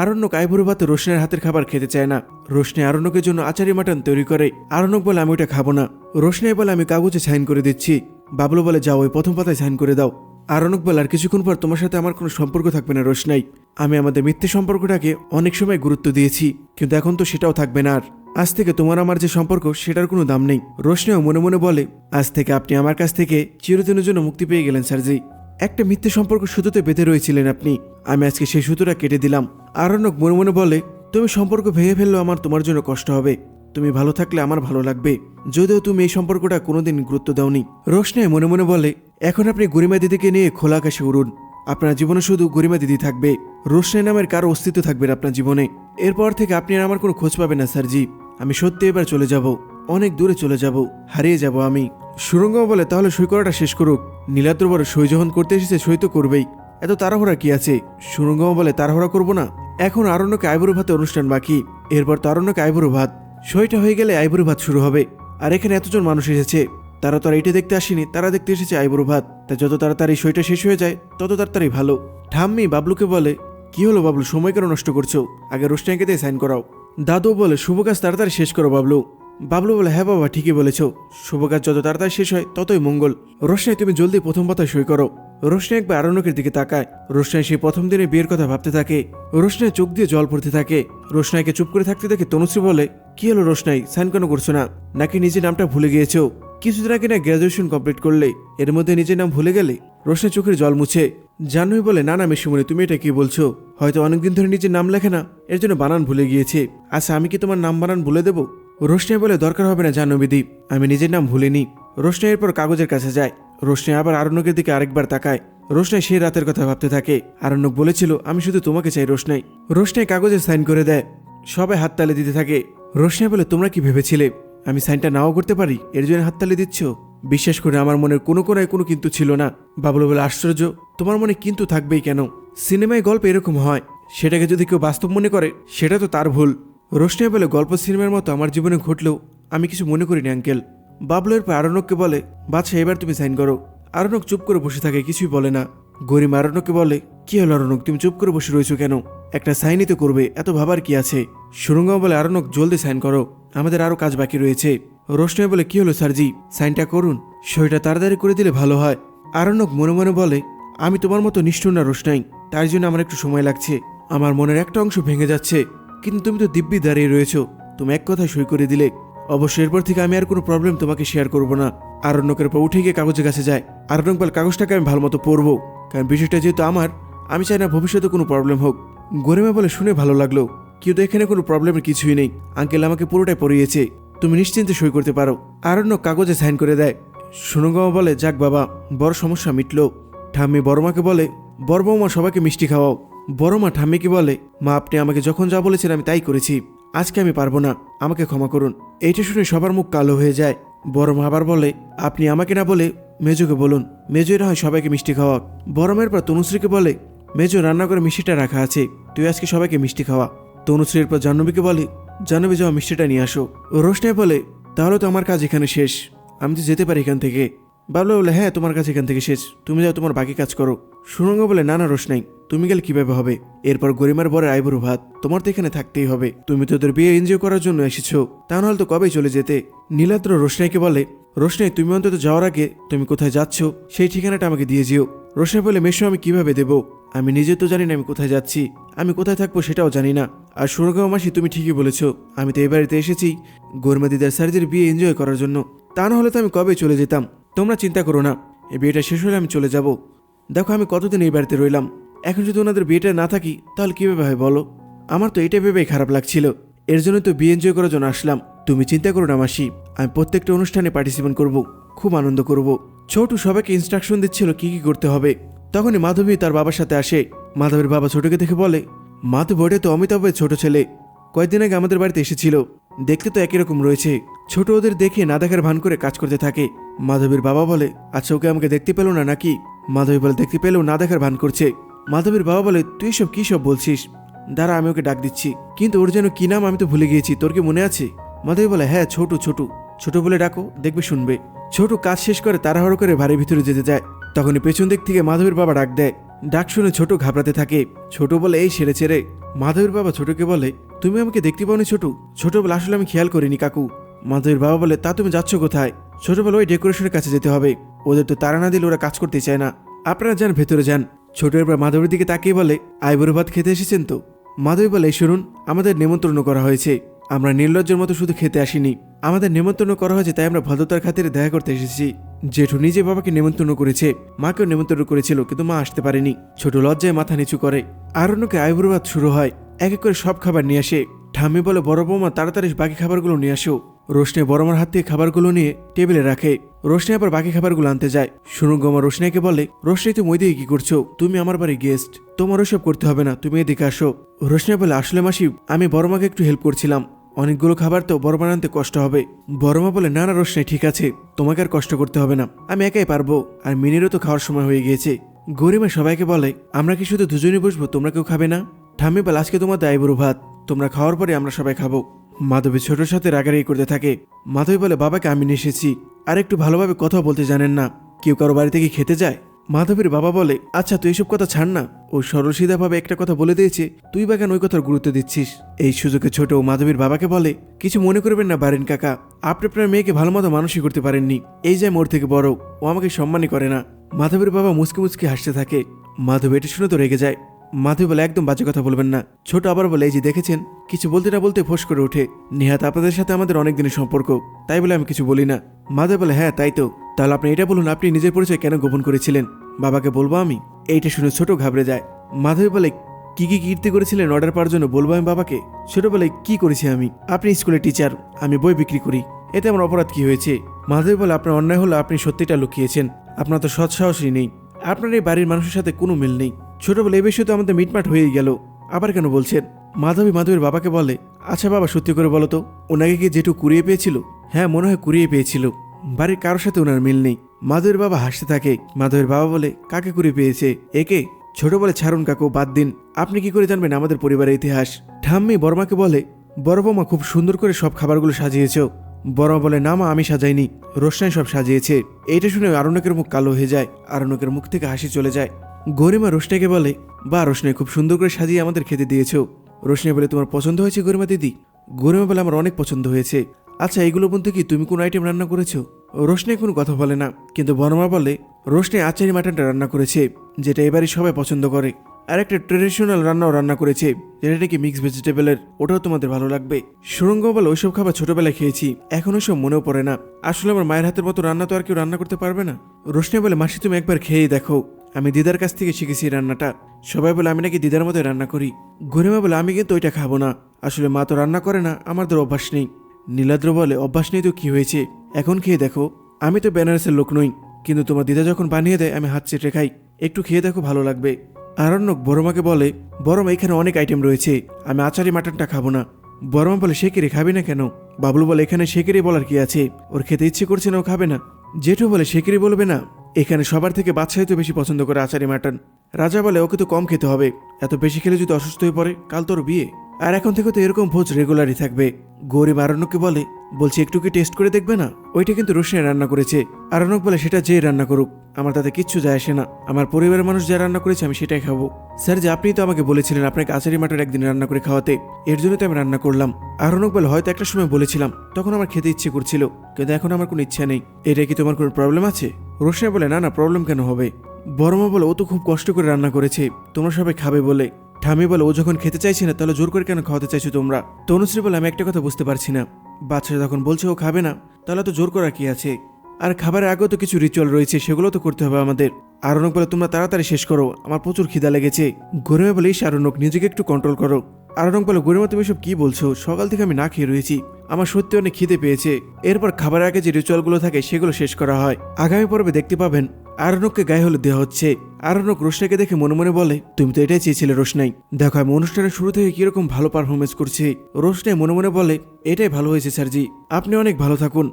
আরণ্যক আইবুড়ো ভাতে রোশনের হাতের খাবার খেতে চায় না। রোশনি আরণ্যকের জন্য আচারি মাটন তৈরি করে। আরণ্যক বলে, আমি ওটা খাব না। রোশনাই বলে, আমি কাগজে সাইন করে দিচ্ছি। বাবলু বলে, যাও, ওই প্রথম পাতায় সাইন করে দাও। আরণক বলে, আর কিছুক্ষণ পর তোমার সাথে আমার কোনো সম্পর্ক থাকবে না রোশনাই। আমি আমাদের মিথ্যে সম্পর্কটাকে অনেক সময় গুরুত্ব দিয়েছি, কিন্তু এখন তো সেটাও থাকবে না আর। আজ থেকে তোমার আমার যে সম্পর্ক, সেটার কোনো দাম নেই। রোশনাইও মনে মনে বলে, আজ থেকে আপনি আমার কাছ থেকে চিরদিনের জন্য মুক্তি পেয়ে গেলেন, স্যারজি। একটা মিথ্যে সম্পর্ক সুতোতে বেঁধে রয়েছিলেন আপনি। আমি আজকে সেই সুতোটা কেটে দিলাম। আরণ্যক মনে মনে বলে, তুমি সম্পর্ক ভেঙে ফেললেও আমার তোমার জন্য কষ্ট হবে। তুমি ভালো থাকলে আমার ভালো লাগবে। যদিও তুমি এই সম্পর্কটা কোনোদিন গুরুত্ব দাওনি। রোশনাই মনে মনে বলে, এখন আপনি গরিমা দিদিকে নিয়ে খোলা আকাশে উড়ুন। আপনার জীবনে শুধু গরিমা দিদি থাকবে। রোশনাই নামের কারও অস্তিত্ব থাকবে আপনার জীবনে। এরপর থেকে আপনি আর আমার কোনো খোঁজ পাবেন না, স্যারজি। আমি সত্যি এবার চলে যাব। অনেক দূরে চলে যাব। হারিয়ে যাব আমি। সুরঙ্গম বলে, তাহলে সই করাটা শেষ করুক। নীলাদ্র বড় সই যখন করতে এসেছে সই তো করবেই। এত তাড়াহুড়া কি আছে? সুরঙ্গম বলে, তাড়াহুড়া করব না। এখন আরণ্যকে আইবুড়ো ভাতে অনুষ্ঠান বাকি। এরপর তারণ্যকে আইবুড়ো ভাত। সইটা হয়ে গেলে আইবুড়ো ভাত শুরু হবে। আর এখানে এতজন মানুষ এসেছে। তারা তো এইটা দেখতে আসেনি। তারা দেখতে এসেছে আইবুড়ো ভাত। তাই যত তাড়াতাড়ি সইটা শেষ হয়ে যায়, তত তাড়াতাড়ি ভালো। ঠাম্মি বাবলুকে বলে, কি হলো বাবলু? সময় কেন নষ্ট করছ? আগে রোশনাইকে দিয়ে সাইন করাও। দাদু বলে, শুভ কাজ তাড়াতাড়ি শেষ করো বাবলু। বাবলু বলে হ্যাঁ বাবা, ঠিকই বলেছ। শুভ কাজ যত তাড়াতাড়ি শেষ হয়, ততই মঙ্গল। রোশনাই, তুমি জলদি প্রথম পাতায় সই করো। রোশনাই একবার আরণ্যকের দিকে তাকায়। রোশনাই সেই প্রথম দিনে বিয়ের কথা ভাবতে থাকে। রোশনাই চোখ দিয়ে জল পড়তে থাকে। রোশনাইকে চুপ করে থাকতে দেখে তনুশ্রী বলে, কি হলো রোশনাই? সাইন কেন করছ না? নাকি নিজের নামটা ভুলে গিয়েছো? কিছুদিন আগে না গ্র্যাজুয়েশন কমপ্লিট করলে। এর মধ্যে নিজের নাম ভুলে গেলে? রোশনাই চোখের জল মুছে। জাহ্নবী বলে, না না মেশিমণি তুমি এটা কি বলছো? হয়তো অনেকদিন ধরে নিজের নাম লেখে না। এর জন্য বানান ভুলে গিয়েছে। আচ্ছা আমি কি তোমার নাম বানান ভুলে দেবো? রোশনাই বলে দরকার হবে না জাহ্নবীদি আমি নিজের নাম ভুলিনি। রোশনাই এরপর কাগজের কাছে যায়। রোশনাই আবার আরণ্যকের দিকে আরেকবার তাকায়। রোশনাই সেই রাতের কথা ভাবতে থাকে। আরণ্যক বলেছিল, আমি শুধু তোমাকে চাই রোশনাই রোশনাই কাগজে সাইন করে দেয়। সবাই হাততালি দিতে থাকে। রোশনাই বলে, তোমরা কি ভেবেছিলে? আমি সাইনটা নাও করতে পারি? এর জন্য হাততালি দিচ্ছ? বিশ্বাস করে আমার মনের কোনো কোনায় কোনো কিন্তু ছিল না। বাবলু বলে, আশ্চর্য, তোমার মনে কিন্তু থাকবেই কেন? সিনেমায় গল্প এরকম হয়। সেটাকে যদি কেউ বাস্তব মনে করে, সেটা তো তার ভুল। রোশনাই বলে, গল্প সিনেমার মতো আমার জীবনে ঘটলেও আমি কিছু মনে করিনি, আঙ্কেল। বাবলু এরপর আরণ্যককে বলে বাদশা এবার তুমি সাইন করো। আরণ্যক চুপ করে বসে থাকে, কিছুই বলে না। গরিম আরণ্যককে বলে, কি হলো আরণ্যক, তুমি চুপ করে বসে রয়েছো কেন? একটা সাইনই তো করবে, এত ভাবার কি আছে? সুরঙ্গম বলে, আরণ্যক, জলদি সাইন করো, আমাদের আরও কাজ বাকি রয়েছে। রোশনাই বলে, কি হলো স্যারজি? সাইনটা করুন। সইটা তাড়াতাড়ি করে দিলে ভালো হয়। আরণ্যক মনে মনে বলে, আমি তোমার মতো নিষ্ঠুর না রোশনাই তার জন্য আমার একটু সময় লাগছে। আমার মনের একটা অংশ ভেঙে যাচ্ছে। কিন্তু তুমি তো দিব্যি দাঁড়িয়ে রয়েছো। তুমি এক কথায় সই করে দিলে। অবশ্য এরপর থেকে আমি আর কোনো প্রবলেম তোমাকে শেয়ার করব না। আরণ্যকের পর উঠে গিয়ে কাগজের কাছে যায়। আরণ্যক বল কাগজটাকে আমি ভালো মতো পড়ব। কারণ বিষয়টা যেহেতু আমার, আমি চাই না ভবিষ্যতে কোনো প্রবলেম হোক। গরিমা বলে শুনে ভালো লাগল। কিন্তু এখানে কোনো প্রবলেমের কিছুই নেই। আঙ্কেল আমাকে পুরোটাই পড়িয়েছে। তুমি নিশ্চিন্তে সই করতে পারো। আরণ্য কাগজে সাইন করে দেয়। সুনগমা বলে, যাক বাবা, বড় সমস্যা মিটলো। ঠাম্মি বড়মাকে বলে, বড় বৌমা, সবাইকে মিষ্টি খাওয়াও। বড় মা ঠাম্মিকে বলে, মা, আপনি আমাকে যখন যা বলেছেন আমি তাই করেছি। আজকে আমি পারব না, আমাকে ক্ষমা করুন। এইটা শুনে সবার মুখ কালো হয়ে যায়। বড় মা আবার বলে, আপনি আমাকে না বলে মেজোকে বলুন। মেজো না হয় সবাইকে মিষ্টি খাওয়া। বড় পর তনুশ্রীকে বলে, মেজো, রান্না করে মিষ্টিটা রাখা আছে। তুই আজকে সবাইকে মিষ্টি খাওয়া। তনুশ্রীর পর জাহ্নবীকে বলে, জাহ্নবী যাওয়া মিষ্টিটা নিয়ে আসো। রোশনাই বলে, তাহলে তো আমার কাজ এখানে শেষ। আমি তো যেতে পারি এখান থেকে। বাবলু বলে হ্যাঁ তোমার কাছে এখান থেকে শেষ। তুমি যাও, তোমার বাকি কাজ করো। সুরঙ্গ বলে, না না রোশনাই তুমি গেলে কীভাবে হবে? এরপর গরিমার বরের আইবুড়ো ভাত। তোমার তো এখানে থাকতেই হবে। তুমি তো তোদের বিয়ে এনজয় করার জন্য এসেছ। তা নাহলে তো কবেই চলে যেতে? নীলাদ্র রোশনাইকে বলে, রোশনাই, তুমি অন্তত যাওয়ার আগে তুমি কোথায় যাচ্ছ, সেই ঠিকানাটা আমাকে দিয়ে যেও। রোশনাই বলে মেশো আমি কীভাবে দেবো? আমি নিজে তো জানি না আমি কোথায় যাচ্ছি। আমি কোথায় থাকব সেটাও জানি না। আর সুরগাঁও মাসি, তুমি ঠিকই বলেছ, আমি তো এই বাড়িতে এসেছি গরিমা দিদার স্যারজির বিয়ে এনজয় করার জন্য। তা না হলে তো আমি কবে চলে যেতাম? তোমরা চিন্তা করো না, এই বিয়েটা শেষ হলে আমি চলে যাব। দেখো আমি কতদিন এই বাড়িতে রইলাম। এখন যদি ওনাদের বিয়েটা না থাকি, তাহলে কীভাবে হয় বলো? আমার তো এটা ভেবেই খারাপ লাগছিল। এর জন্য তো বিয়ে এনজয় করার জন্য আসলাম। তুমি চিন্তা করো না, মাসি। আমি প্রত্যেকটা অনুষ্ঠানে পার্টিসিপেট করব, খুব আনন্দ করব। ছোটু সবাইকে ইনস্ট্রাকশন দিচ্ছিল কি কি করতে হবে। তখনই মাধবী তার বাবার সাথে আসে। মাধবীর বাবা ছোটকে দেখে বলে মা তো বটে তো অমিতাভের ছোট ছেলে। কয়েকদিন আগে আমাদের বাড়িতে এসেছিল। দেখতে তো একই রকম রয়েছে। ছোট ওদের দেখে না দেখার ভান করে কাজ করতে থাকে। মাধবীর বাবা বলে আচ্ছা ওকে আমাকে দেখতে পেল না নাকি? মাধবী বলে, দেখতে পেলেও না দেখার ভান করছে। মাধবীর বাবা বলে, তুই সব কি সব বলছিস? দাঁড়া, আমি ওকে ডাক দিচ্ছি। কিন্তু ওর যেন কি নাম আমি তো ভুলে গিয়েছি, তোর কি মনে আছে? মাধবী বলে হ্যাঁ ছোট ছোট। ছোট বলে ডাকো, দেখবে, শুনবে। ছোট কাজ শেষ করে তাড়াহুড়ো করে বাড়ির ভিতরে যেতে যায়। তখনই পেছন দিক থেকে মাধবীর বাবা ডাক দেয়। ডাক শুনে ছোট ঘাবড়াতে থাকে। ছোট বলে, এই সেরে ছেড়ে। মাধবীর বাবা ছোটকে বলে, তুমি আমাকে দেখতে পাওনি ছোট? ছোট বলে, আসলে আমি খেয়াল করিনি, কাকু। মাধবীর বাবা বলে, তা তুমি যাচ্ছ কোথায়? ছোট বলে ওই ডেকোরেশনের কাছে যেতে হবে। ওদের তো তারা না দিলে ওরা কাজ করতে চায় না। আপনারা যান, ভেতরে যান। ছোট এবার মাধবীর দিকে তাকিয়ে বলে আইবুড়ো ভাত খেতে এসেছেন তো? মাধবী বলে শুনুন, আমাদের নেমন্ত্রণ করা হয়েছে। আমরা নির্লজ্জের মতো শুধু খেতে আসিনি। আমাদের নেমন্ত্রণ করা হয়েছে, তাই আমরা ভদ্রতার খাতিরে দেখা করতে এসেছি। জেঠু নিজে বাবাকে নেমন্ত্রণ করেছে। মাকেও নেমন্ত্রণ করেছিল, কিন্তু মা আসতে পারেনি। ছোট লজ্জায় মাথা নিচু করে। আরণ্যকে আইবুড়ো শুরু হয়। এক এক করে সব খাবার নিয়ে আসে। ঠাম্মি বলে, বড় বৌমা, তাড়াতাড়ি বাকি খাবারগুলো নিয়ে আসো। রোশনে বড়মার হাত থেকে খাবারগুলো নিয়ে টেবিলে রাখে। রোশনি আবার বাকি খাবারগুলো আনতে যায়। সুরঙ্গমা রোশনাইকে বলে, রোশনি, তুমি ওইদিকে কি করছ? তুমি আমার বাড়ি গেস্ট তোমার ওসব করতে হবে না, তুমি এদিকে আসো। রোশনি বলে, আসলে মাসি, আমি বড়মাকে একটু হেল্প করছিলাম। অনেকগুলো খাবার তো বড় বানাতে কষ্ট হবে। বড়মা বলে, না না রোশনাই ঠিক আছে। তোমাকে আর কষ্ট করতে হবে না। আমি একাই পারব। আর মিনিরও তো খাওয়ার সময় হয়ে গিয়েছে। গরিমা সবাইকে বলে, আমরা কি শুধু দুজনে বসবো? তোমরা কেউ খাবে না? ঠাম্মি বলে, আজকে তোমার দায়বরু ভাত। তোমরা খাওয়ার পরে আমরা সবাই খাব। মাধবী ছোটর সাথে রাগারাগি করতে থাকে। মাধবী বলে, বাবাকে আমি এসেছি। আর একটু ভালোভাবে কথা বলতে জানেন না। কেউ কারও বাড়িতে কি খেতে যায়? মাধবীর বাবা বলে আচ্ছা তুই এসব কথা ছাড় না। ও সরল সিধাভাবে একটা কথা বলে দিয়েছে, তুই বা কেন ওই কথার গুরুত্ব দিচ্ছিস? এই সুযোগে ছোট ও মাধবীর বাবাকে বলে, কিছু মনে করবেন না বারেন কাকা। আপনি আপনার মেয়েকে ভালো মতো মানুষই করতে পারেননি। এই যে মোর থেকে বড়, ও আমাকে সম্মানই করে না। মাধবীর বাবা মুচকি মুচকি হাসতে থাকে। মাধব এটা শুনে তো রেগে যায়। মাধবী বলে, একদম বাজে কথা বলবেন না। ছোট আবার বলে, এই যে দেখেছেন, কিছু বলতে না বলতে ফোঁস করে ওঠে। নিহাত আপনাদের সাথে আমাদের অনেক দিনের সম্পর্ক, তাই বলে আমি কিছু বলি না। মাধব বলে হ্যাঁ তাই তো। তাহলে আপনি এটা বলুন, আপনি নিজের পরিচয় কেন গোপন করেছিলেন? বাবাকে বলব আমি? এইটা শুনে ছোট ঘাবড়ে যায়। মাধবী বলে, কি কি কীর্তি করেছিলেন অর্ডার পাওয়ার জন্য? বলব আমি বাবাকে? ছোট বলে, কি করেছি আমি? আপনি স্কুলের টিচার আমি বই বিক্রি করি। এতে আমার অপরাধ কি হয়েছে? মাধবী বলে, আপনার অন্যায় হলো, আপনি সত্যিটা লুকিয়েছেন। আপনার তো সৎসাহসই নেই। আপনার এই বাড়ির মানুষের সাথে কোনো মিল নেই। ছোট বলে এ বিষয়ে তো আমাদের মিটমাট হয়েই গেল। আবার কেন বলছেন? মাধবী মাধবীর বাবাকে বলে আচ্ছা বাবা, সত্যি করে বলো তো, ওনাকে কি জেঠু কুড়িয়ে পেয়েছিল? হ্যাঁ মনে হয় কুড়িয়ে পেয়েছিল। বাড়ির কারোর সাথে ওনার মিল নেই। মাধবীর বাবা হাসতে থাকে। মাধবীর বাবা বলে, কাকে কুড়িয়ে পেয়েছে? একে? ছোট বলে ছাড়ুন কাকু, বাদ দিন। আপনি কি করে জানবেন আমাদের পরিবারের ইতিহাস? ঠাম্মি বর্মাকে বলে, বড় বৌমা খুব সুন্দর করে সব খাবারগুলো সাজিয়েছ। বড় বলে, না মা, আমি সাজাইনি। রোশনাই সব সাজিয়েছে। এইটা শুনে আরণ্যকের মুখ কালো হয়ে যায়, আরণ্যকের মুখ থেকে হাসি চলে যায়। গরিমা রোশনাইকে বলে বা রোশনাই খুব সুন্দর করে সাজিয়ে আমাদের খেতে দিয়েছ। রোশনাই বলে, তোমার পছন্দ হয়েছে গরিমা দিদি? গরিমা বলে, আমার অনেক পছন্দ হয়েছে। আচ্ছা এইগুলো বলতে কি তুমি কোন আইটেম রান্না করেছ? রোশনাই কোনো কথা বলে না, কিন্তু বর্মা বলে রোশনাই আচারি মাটনটা রান্না করেছে, যেটা এবারই সবাই পছন্দ করে। আর একটা ট্রেডিশনাল রান্নাও রান্না করেছে, যেটা নাকি মিক্স ভেজিটেবলের ওটাও তোমাদের ভালো লাগবে। সুরঙ্গ বলে, ওইসব খাবার ছোটবেলায় খেয়েছি, এখন ওইসব মনেও পড়ে না। আসলে আমার মায়ের হাতের মতো রান্না তো আর কেউ রান্না করতে পারবে না? রোশনাই বলে, মাসি, তুমি একবার খেয়েই দেখো। আমি দিদার কাছ থেকে শিখেছি রান্নাটা। সবাই বলে, আমি নাকি দিদার মতো রান্না করি। গরিমা বলে, আমি কিন্তু ওইটা খাব না। আসলে মা তো রান্না করে না, আমার তো অভ্যাস নেই। নীলাদ্র বলে, অভ্যাস নেই তো কি হয়েছে? এখন খেয়ে দেখো। আমি তো বেনারসের লোক নই, কিন্তু তোমার দিদা যখন বানিয়ে দেয়, আমি হাত চেটে খাই। একটু খেয়ে দেখো, ভালো লাগবে। আরণ্যক বড়মাকে বলে, বড়মা, এখানে অনেক আইটেম রয়েছে। আমি আচারি মাটনটা খাব না। বড়মা বলে, সে খাবি না কেন? বাবলু বলে, এখানে সেকেরে বলার কি আছে? ওর খেতে ইচ্ছে করছে না, ও খাবে না। জেঠু বলে সেকেরে বলবে না? এখানে সবার থেকে বাচ্চাই তো বেশি পছন্দ করে আচারি মাটন। রাজা বলে, ওকে তো কম খেতে হবে। এত বেশি খেলে যদি অসুস্থ হয়ে পড়ে, কাল তোর বিয়ে। আর এখন থেকে তো এরকম ভোজ রেগুলারই থাকবে। গরিব আরণ্যকে বলে বলছি, একটু কি টেস্ট করে দেখবে না? ওইটা কিন্তু রোশনাই রান্না করেছে। আরণ্যক বলে, সেটা যে রান্না করুক, আমার তাতে কিচ্ছু যায় আসে না। আমার পরিবারের মানুষ যা রান্না করেছে, আমি সেটাই খাব। স্যার, যে আপনি তো আমাকে বলেছিলেন আপনাকে আচারি মাটার একদিন রান্না করে খাওয়াতে, এর জন্য তো আমি রান্না করলাম। আরণ্যক বলে, হয়তো একটা সময় বলেছিলাম, তখন আমার খেতে ইচ্ছে করছিল, কিন্তু এখন আমার কোনো ইচ্ছা নেই। এটা কি তোমার কোনো প্রবলেম আছে? রোশনাই বলে, না না প্রবলেম কেন হবে? বড়মা বলে, ও তো খুব কষ্ট করে রান্না করেছে, তোমরা সবাই খাবে বলে। ঠামি বলে, ও যখন খেতে চাইছে না, তাহলে জোর করে কেন খাওয়াতে চাইছো তোমরা? তনুশ্রী বলে, আমি একটা কথা বুঝতে পারছি না। বাচ্চারা যখন বলছে, ও খাবে না। তাহলে তো জোর করা কি আছে? আর খাবারের আগেও তো কিছু রিচুয়াল রয়েছে সেগুলো তো করতে হবে আমাদের। আরণক বলে, তোমরা তাড়াতাড়ি শেষ করো। আমার প্রচুর খিদা লেগেছে। গরিমা বলে আরণক নিজেকে একটু কন্ট্রোল করো। আরণক বলে, গরিমা, তুমি সব কি বলছো? সকাল থেকে আমি না খেয়ে রয়েছি। আমার সত্যি অনেক খিদে পেয়েছে। এরপর খাবারের আগে যে রিচুয়ালগুলো থাকে, সেগুলো শেষ করা হয়। আগামী পর্বে দেখতে পাবেন আরণককে গায়ে হলে দেওয়া হচ্ছে। আরণক রোশনাইকে দেখে মনে মনে বলে, তুমি তো এটাই চেয়েছিলে রোশনাই। দেখো, আমি অনুষ্ঠানের শুরু থেকে কীরকম ভালো পারফরমেন্স করছি। রোশনাই মনে মনে বলে, এটাই ভালো হয়েছে, স্যারজি। আপনি অনেক ভালো থাকুন।